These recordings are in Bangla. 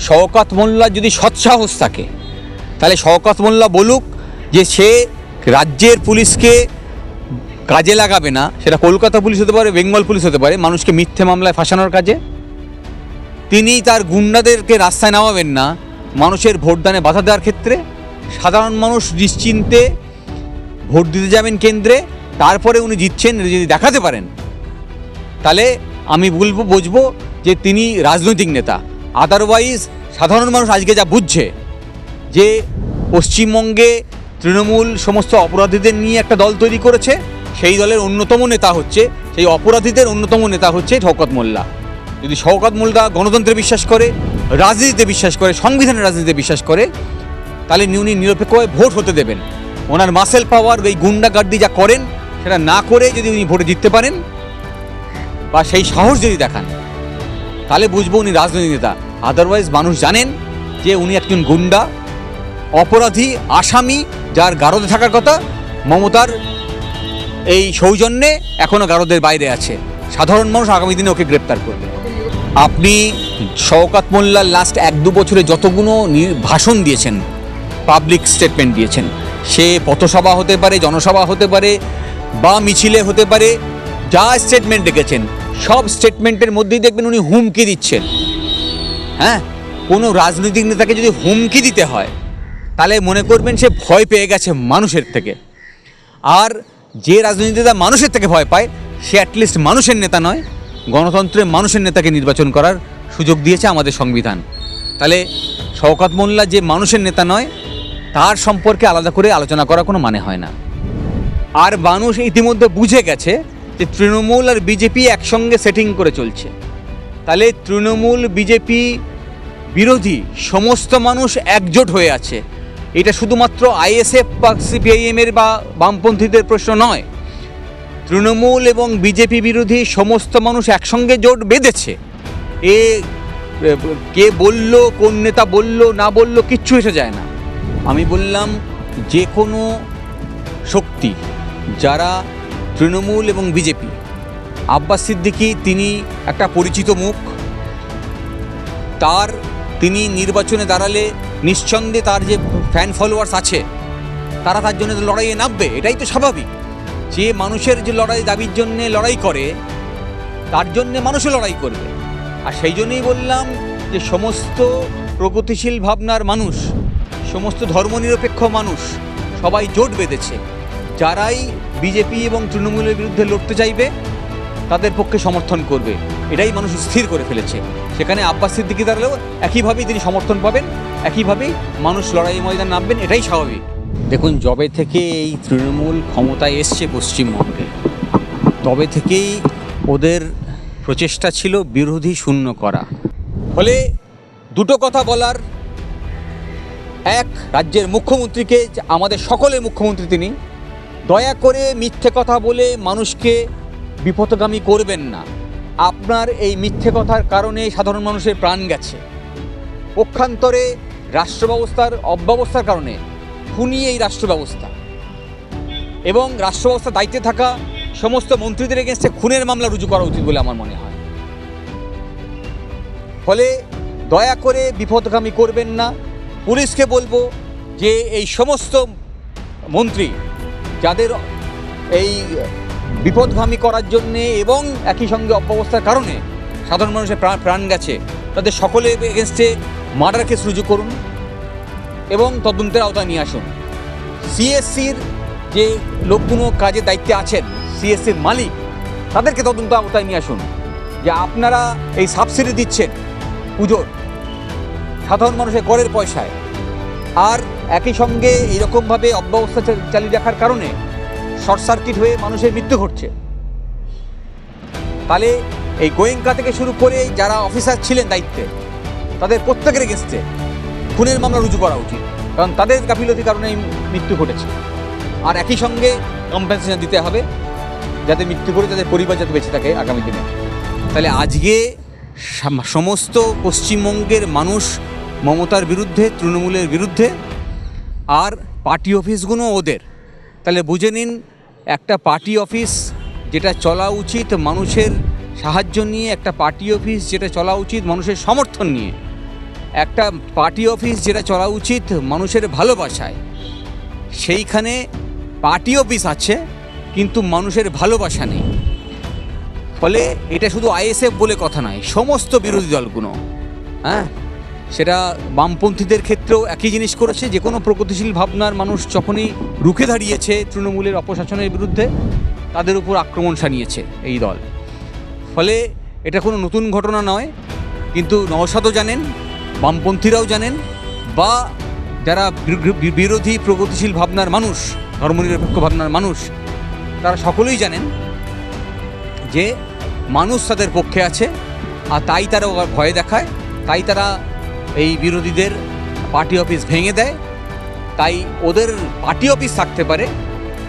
শওকাত মোল্লার যদি সৎসাহস থাকে, তাহলে শওকাত মোল্লা বলুক যে সে রাজ্যের পুলিশকে কাজে লাগাবে না। সেটা কলকাতা পুলিশ হতে পারে, বেঙ্গল পুলিশ হতে পারে, মানুষকে মিথ্যে মামলায় ফাঁসানোর কাজে। তিনি তার গুন্ডাদেরকে রাস্তায় নামাবেন না। মানুষের ভোটদানে বাধা দেওয়ার ক্ষেত্রে সাধারণ মানুষ নিশ্চিন্তে ভোট দিতে যাবেন কেন্দ্রে, তারপরে উনি জিতছেন যদি দেখাতে পারেন, তাহলে আমি বলব, বুঝব যে তিনি রাজনৈতিক নেতা। আদারওয়াইজ সাধারণ মানুষ আজকে যা বুঝছে, যে পশ্চিমবঙ্গে তৃণমূল সমস্ত অপরাধীদের নিয়ে একটা দল তৈরি করেছে, সেই দলের অন্যতম নেতা হচ্ছে, সেই অপরাধীদের অন্যতম নেতা হচ্ছে শওকত মোল্লা। যদি শওকত মোল্লা গণতন্ত্রে বিশ্বাস করে, রাজনীতিতে বিশ্বাস করে সংবিধানের রাজনীতিতে বিশ্বাস করে, তাহলে উনি নিরপেক্ষভাবে ভোট হতে দেবেন। ওনার মাসেল পাওয়ার এই গুন্ডাগার্দি যা করেন, সেটা না করে যদি উনি ভোটে জিততে পারেন, বা সেই সাহস যদি দেখান তাহলে বুঝব উনি রাজনৈতিক নেতা। আদারওয়াইজ মানুষ জানেন যে উনি একজন গুন্ডা, অপরাধী, আসামি, যার গারদে থাকার কথা মমতার এই সৌজন্যে এখনও গারদের বাইরে আছে। সাধারণ মানুষ আগামী দিনে ওকে গ্রেপ্তার করবে। আপনি শওকাত মোল্লার লাস্ট এক দু বছরে যতগুলো ভাষণ দিয়েছেন পাবলিক স্টেটমেন্ট দিয়েছেন, সে পথসভা হতে পারে, জনসভা হতে পারে, বা মিছিলে হতে পারে, যা স্টেটমেন্ট রেখেছেন সব স্টেটমেন্টের মধ্যেই দেখবেন উনি হুমকি দিচ্ছেন। হ্যাঁ? কোনো রাজনৈতিক নেতাকে যদি হুমকি দিতে হয়, তাহলে মনে করবেন সে ভয় পেয়ে গেছে মানুষের থেকে। আর যে রাজনৈতিক নেতা মানুষের থেকে ভয় পায়, সে অ্যাটলিস্ট মানুষের নেতা নয়, গণতন্ত্রে মানুষের নেতাকে নির্বাচন করার সুযোগ দিয়েছে আমাদের সংবিধান। তাহলে শওকাত মোল্লা যে মানুষের নেতা নয়, তার সম্পর্কে আলাদা করে আলোচনা করা কোনো মানে হয় না। আর মানুষ ইতিমধ্যে বুঝে গেছে যে তৃণমূল আর বিজেপি একসঙ্গে সেটিং করে চলছে। তাহলে তৃণমূল, বিজেপি বিরোধী সমস্ত মানুষ একজোট হয়ে আছে। এটা শুধুমাত্র আইএসএফ বা সিপিআইএমের বা বামপন্থীদের প্রশ্ন নয়। তৃণমূল এবং বিজেপি বিরোধী সমস্ত মানুষ একসঙ্গে জোট বেঁধেছে। এ, কে বলল, কোন নেতা বলল, না বলল, কিচ্ছু এসে যায় না। আমি বললাম, যে কোনো শক্তি যারা তৃণমূল এবং বিজেপি। আব্বাস সিদ্দিকী তিনি একটা পরিচিত মুখ। তার তিনি নির্বাচনে দাঁড়ালে নিঃসন্দেহে তার যে ফ্যান ফলোয়ার্স আছে, তারা তার জন্য লড়াইয়ে নামবে, এটাই তো স্বাভাবিক। যে মানুষের যে লড়াই, দাবির জন্যে লড়াই করে, তার জন্যে মানুষও লড়াই করবে। আর সেই জন্যই বললাম যে সমস্ত প্রগতিশীল ভাবনার মানুষ, সমস্ত ধর্মনিরপেক্ষ মানুষ, সবাই জোট বেঁধেছে। যারাই বিজেপি এবং তৃণমূলের বিরুদ্ধে লড়তে চাইবে তাদের পক্ষে সমর্থন করবে। এটাই মানুষ স্থির করে ফেলেছে। সেখানে আব্বাস সিদ্দিকি দাঁড়ালেও একইভাবেই তিনি সমর্থন পাবেন একইভাবেই মানুষ লড়াই ময়দান নামবেন এটাই স্বাভাবিক। দেখুন জবে থেকে এই তৃণমূল ক্ষমতায় এসছে পশ্চিমবঙ্গে তবে থেকেই ওদের প্রচেষ্টা ছিল বিরোধী শূন্য করা। ফলে দুটো কথা বলার। এক রাজ্যের মুখ্যমন্ত্রীকে আমাদের সকলের মুখ্যমন্ত্রী তিনি দয়া করে মিথ্যে কথা বলে মানুষকে বিপথগামী করবেন না। আপনার এই মিথ্যে কথার কারণে সাধারণ মানুষের প্রাণ গেছে। পক্ষান্তরে রাষ্ট্র ব্যবস্থার অব্যবস্থার কারণে খুনি এই রাষ্ট্র ব্যবস্থা এবং রাষ্ট্র ব্যবস্থার দায়িত্বে থাকা সমস্ত মন্ত্রীদের এগেনস্টে খুনের মামলা রুজু করা উচিত বলে আমার মনে হয়। ফলে দয়া করে বিপদগামী করবেন না। পুলিশকে বলব যে এই সমস্ত মন্ত্রী যাদের এই বিপদগামী করার জন্যে এবং একই সঙ্গে অব্যবস্থার কারণে সাধারণ মানুষের প্রাণ গেছে, তাদের সকলে এগেনস্টে মার্ডার কেস রুজু করুন এবং তদন্তের আওতায় নিয়ে আসুন। সিএসসির যে লোকগুলো কাজের দায়িত্বে আছেন সিএসসির মালিক, তাদেরকে তদন্ত আওতায় নিয়ে আসুন। যে আপনারা এই সাবসিডি দিচ্ছেন পুজোর, সাধারণ মানুষের করের পয়সায়। আর একই সঙ্গে এইরকমভাবে অব্যবস্থা চালিয়ে রাখার কারণে শর্ট সার্কিট হয়ে মানুষের মৃত্যু ঘটছে। তাহলে এই গোয়েঙ্কা থেকে শুরু করে যারা অফিসার ছিলেন দায়িত্বে, তাদের প্রত্যেকের এগেনস্টে খুনের মামলা রুজু করা উচিত, কারণ তাদের গাফিলতির কারণে মৃত্যু ঘটেছে। আর একই সঙ্গে কম্পেনসেশন দিতে হবে, যাতে মৃত্যু করে তাদের পরিবার যাতে বেঁচে থাকে আগামী দিনে। তাহলে আজকে সমস্ত পশ্চিমবঙ্গের মানুষ মমতার বিরুদ্ধে, তৃণমূলের বিরুদ্ধে, আর পার্টি অফিসগুলো ওদের। তাহলে বুঝে নিন, একটা পার্টি অফিস যেটা চলা উচিত মানুষের সাহায্য নিয়ে, একটা পার্টি অফিস যেটা চলা উচিত মানুষের সমর্থন নিয়ে। একটা পার্টি অফিস যেটা চলা উচিত মানুষের ভালোবাসায়। সেইখানে পার্টি অফিস আছে, কিন্তু মানুষের ভালোবাসা নেই। ফলে এটা শুধু আইএসএফ বলে কথা নয়, সমস্ত বিরোধী দলগুলো হ্যাঁ? সেটা বামপন্থীদের ক্ষেত্রেও একই জিনিস করেছে। যে কোনো প্রগতিশীল ভাবনার মানুষ যখনই রুখে দাঁড়িয়েছে তৃণমূলের অপশাসনের বিরুদ্ধে, তাদের উপর আক্রমণ সানিয়েছে এই দল। ফলে এটা কোনো নতুন ঘটনা নয়, কিন্তু নওশাদও জানেন, বামপন্থীরাও জানেন, বা যারা বিরোধী প্রগতিশীল ভাবনার মানুষ, ধর্মনিরপেক্ষ ভাবনার মানুষ, তারা সকলেই জানেন যে মানুষ তাদের পক্ষে আছে, আর তাই তারা ভয় দেখায়, তাই তারা এই বিরোধীদের পার্টি অফিস ভেঙে দেয়। তাই ওদের পার্টি অফিস থাকতে পারে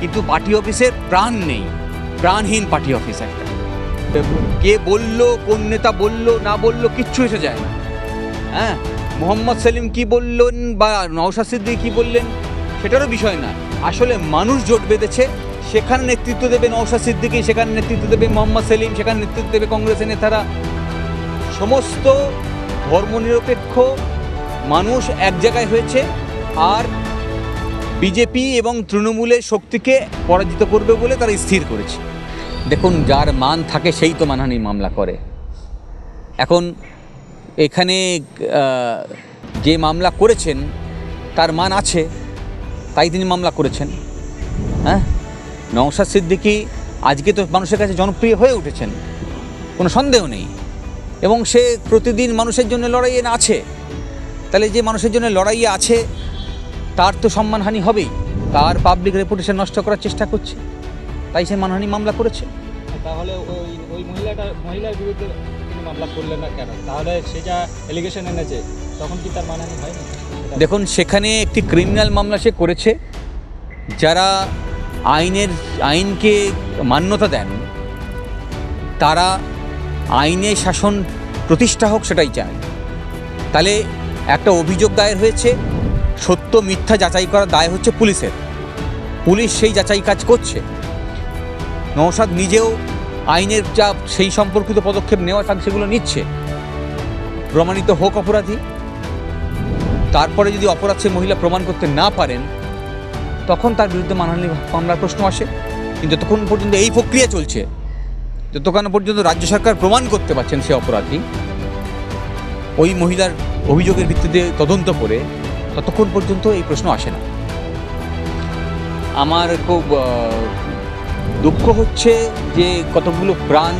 কিন্তু পার্টি অফিসের প্রাণ নেই। প্রাণহীন পার্টি অফিস একটা। কে বলল কোন নেতা বলল না বলল কিচ্ছু এসে যায় না। হ্যাঁ মোহাম্মদ সেলিম কি বললেন বা নওশাদ সিদ্দিকী কী বললেন সেটারও বিষয় না। আসলে মানুষ জোট বেঁধেছে সেখানে নেতৃত্ব দেবে নওশাদ সিদ্দিকী সেখানে নেতৃত্ব দেবে মোহাম্মদ সেলিম সেখানে নেতৃত্ব দেবে কংগ্রেসের নেতারা। সমস্ত ধর্মনিরপেক্ষ মানুষ এক জায়গায় হয়েছে আর বিজেপি এবং তৃণমূলের শক্তিকে পরাজিত করবে বলে তারা স্থির করেছে। দেখুন, যার মান থাকে সেই তো মানহানি মামলা করে। এখন এখানে যে মামলা করেছেন, তার মান আছে, তাই তিনি মামলা করেছেন। হ্যাঁ? নওশাদ সিদ্দিকী আজকে তো মানুষের কাছে জনপ্রিয় হয়ে উঠেছেন। কোনো সন্দেহ নেই। এবং সে প্রতিদিন মানুষের জন্য লড়াইয়ে না আছে। তাহলে যে মানুষের জন্য লড়াইয়ে আছে তার তো সম্মানহানি হবেই। তার পাবলিক রেপুটেশন নষ্ট করার চেষ্টা করছে। তাই সে মানহানি মামলা করেছে। তাহলে ওই ওই মহিলাটা মহিলার বিরুদ্ধে মামলা করলেন না কেন? তাহলে সে যা এলিগেশন এনেছে তখন কি তার মানহানি হয় দেখুন সেখানে একটি ক্রিমিনাল মামলা সে করেছে যারা আইনের আইনকে মান্যতা দেন তারা আইনে শাসন প্রতিষ্ঠা হোক সেটাই চায় তাহলে একটা অভিযোগ দায়ের হয়েছে, সত্য মিথ্যা যাচাই করার দায় হচ্ছে পুলিশের। পুলিশ সেই যাচাই কাজ করছে। নৌসাদ নিজেও আইনের যা সেই সম্পর্কিত পদক্ষেপ নেওয়া থাক সেগুলো নিচ্ছে। প্রমাণিত হোক অপরাধী। তারপরে যদি অপরাধ সে মহিলা প্রমাণ করতে না পারেন, তখন তার বিরুদ্ধে মানহানি মামলার প্রশ্ন আসে। কিন্তু যতক্ষণ পর্যন্ত এই প্রক্রিয়া চলছে। যতক্ষণ পর্যন্ত রাজ্য সরকার প্রমাণ করতে পারছেন সে অপরাধী, ওই মহিলার অভিযোগের ভিত্তিতে তদন্ত করে ততক্ষণ পর্যন্ত এই প্রশ্ন আসে না। আমার খুব দুঃখ হচ্ছে যে কতগুলো প্রাণ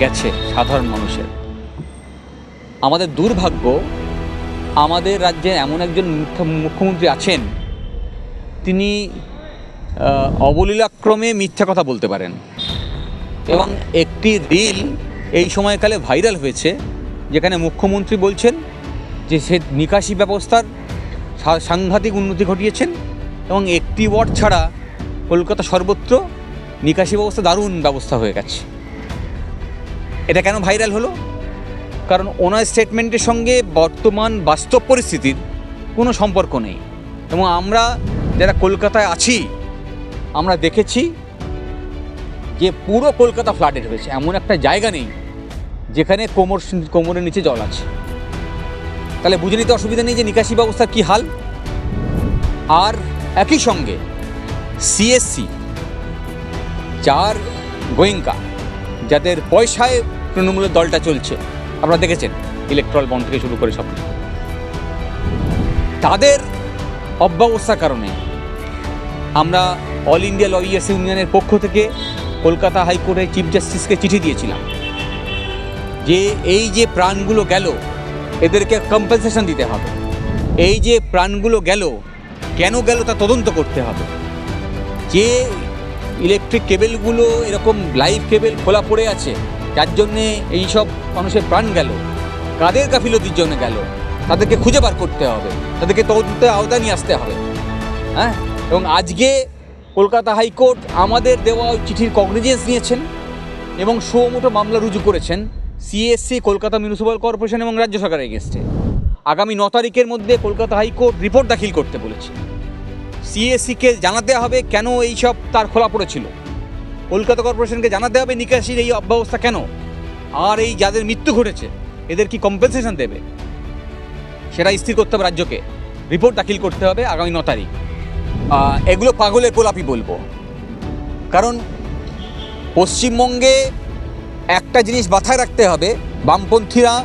গেছে সাধারণ মানুষের। আমাদের দুর্ভাগ্য, আমাদের রাজ্যে এমন একজন মুখ্য- মুখ্যমন্ত্রী আছেন, তিনি অবলীলাক্রমে মিথ্যা কথা বলতে পারেন। এবং একটি রিল এই সময়কালে ভাইরাল হয়েছে, যেখানে মুখ্যমন্ত্রী বলছেন যে সে নিকাশি ব্যবস্থার সাংঘাতিক উন্নতি ঘটিয়েছেন এবং একটি ওয়ার্ড ছাড়া কলকাতা সর্বত্র নিকাশি ব্যবস্থা দারুণ ব্যবস্থা হয়ে গেছে। এটা কেন ভাইরাল হলো? কারণ ওনার স্টেটমেন্টের সঙ্গে বর্তমান বাস্তব পরিস্থিতির কোনো সম্পর্ক নেই। এবং আমরা যারা কলকাতায় আছি, আমরা দেখেছি যে পুরো কলকাতা ফ্লাডেড হয়েছে এমন একটা জায়গা নেই যেখানে কোমর কোমরের নিচে জল আছে। তাহলে বুঝে নিতে অসুবিধা নেই যে নিকাশি ব্যবস্থার কী হাল? আর একই সঙ্গে সিএসসি চার গোয়েঙ্কা, যাদের পয়সায় তৃণমূলের দলটা চলছে, আপনারা দেখেছেন ইলেকট্রল বন্ড থেকে শুরু করে সব তাদের অব্যবস্থার কারণে আমরা অল ইন্ডিয়া লয়ার্স ইউনিয়নের পক্ষ থেকে কলকাতা হাইকোর্টের চিফ জাস্টিসকে চিঠি দিয়েছিলাম যে এই যে প্রাণগুলো গেল, এদেরকে কম্পেনসেশন দিতে হবে। এই যে প্রাণগুলো গেল, কেন গেল তা তদন্ত করতে হবে। যে ইলেকট্রিক কেবেলগুলো এরকম লাইভ কেবেল খোলা পড়ে আছে, যার জন্যে এইসব মানুষের প্রাণ গেল, কাদের গাফিলতির জন্য গেল, তাদেরকে খুঁজে বার করতে হবে, তাদেরকে তদন্তের আওতায় নিয়ে আসতে হবে। হ্যাঁ? এবং আজকে কলকাতা হাইকোর্ট আমাদের দেওয়া চিঠির কগনিজেন্স নিয়েছেন এবং সুমোটো মামলা রুজু করেছেন সিএসসি কলকাতা মিউনিসিপ্যাল কর্পোরেশন এবং রাজ্য সরকারের এগেস্টে আগামী ন তারিখের মধ্যে কলকাতা হাইকোর্ট রিপোর্ট দাখিল করতে বলেছে। সিএসসিকে জানাতে হবে কেন এইসব তার খোলা পড়েছিল। কলকাতা কর্পোরেশনকে জানাতে হবে নিকাশির এই অব্যবস্থা কেন? আর এই যাদের মৃত্যু ঘটেছে, এদের কি কম্পেনসেশন দেবে? সেটা স্থির করতে হবে রাজ্যকে। রিপোর্ট দাখিল করতে হবে আগামী ন তারিখ। এগুলো পাগলের গোলাপি বলব। কারণ পশ্চিমবঙ্গে একটা জিনিস মাথায় রাখতে হবে, বামপন্থীরা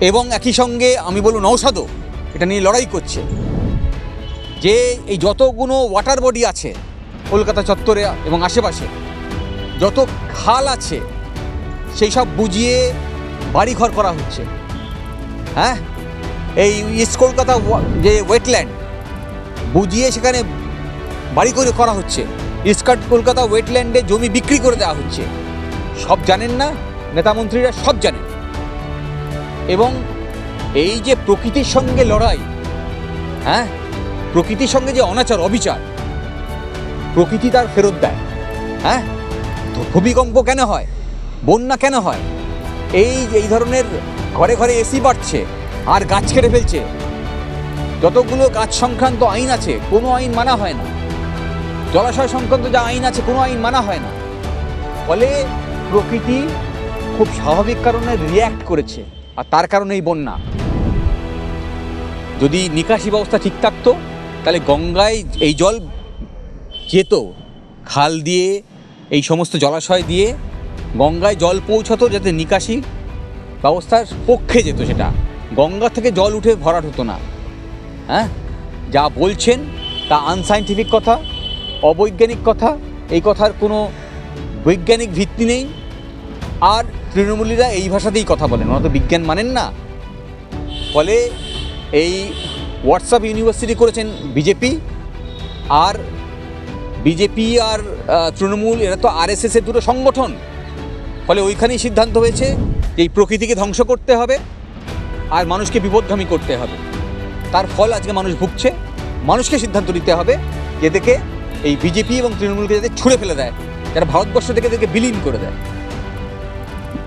এবং একই সঙ্গে আমি বলব নৌসাদও এটা নিয়ে লড়াই করছে। যে এই যতগুলো ওয়াটার বডি আছে, কলকাতা চত্বরে এবং আশেপাশে, যত খাল আছে, সেই সব বুঝিয়ে বাড়িঘর করা হচ্ছে। হ্যাঁ? এই ইস্ট কলকাতা যে ওয়েটল্যান্ড বুঝিয়ে সেখানে বাড়ি করে করা হচ্ছে। ইস্কাট কলকাতা ওয়েটল্যান্ডে জমি বিক্রি করে দেওয়া হচ্ছে। সব জানেন না? নেতামন্ত্রীরা সব জানেন। এবং এই যে প্রকৃতির সঙ্গে লড়াই হ্যাঁ? প্রকৃতির সঙ্গে যে অনাচার, অবিচার, প্রকৃতি তার ফেরত দেয় হ্যাঁ? ভূমিকম্প কেন হয়? বন্যা কেন হয়? এই এই ধরনের ঘরে ঘরে এসি বাড়ছে, আর গাছ কেটে ফেলছে যতগুলো কাজ সংক্রান্ত আইন আছে, কোনো আইন মানা হয় না। জলাশয় সংক্রান্ত যা আইন আছে, কোনো আইন মানা হয় না। ফলে প্রকৃতি খুব স্বাভাবিক কারণে রিয়্যাক্ট করেছে, আর তার কারণে এই বন্যা। যদি নিকাশি ব্যবস্থা ঠিক থাকতো, তাহলে গঙ্গায় এই জল যেত, খাল দিয়ে, এই সমস্ত জলাশয় দিয়ে গঙ্গায় জল পৌঁছাতো যাতে নিকাশি ব্যবস্থার পক্ষে যেত সেটা। গঙ্গা থেকে জল উঠে ভরাট হতো না। হ্যাঁ? যা বলছেন, তা আনসাইন্টিফিক কথা, অবৈজ্ঞানিক কথা, এই কথার কোনো বৈজ্ঞানিক ভিত্তি নেই। আর তৃণমূলীরা এই ভাষাতেই কথা বলেন ওরা তো বিজ্ঞান মানেন না। ফলে এই হোয়াটসঅ্যাপ ইউনিভার্সিটি করেছেন বিজেপি আর বিজেপি আর তৃণমূল, এরা তো আর এর দুটো সংগঠন। ফলে ওইখানেই সিদ্ধান্ত হয়েছে যে এই প্রকৃতিকে ধ্বংস করতে হবে, আর মানুষকে বিপদগামী করতে হবে। তার ফল আজকে মানুষ ভুগছে। মানুষকে সিদ্ধান্ত নিতে হবে এদেরকে এই বিজেপি এবং তৃণমূলকে যাতে ছুঁড়ে ফেলে দেয়, যারা ভারতবর্ষ থেকে এদেরকে বিলীন করে দেয়।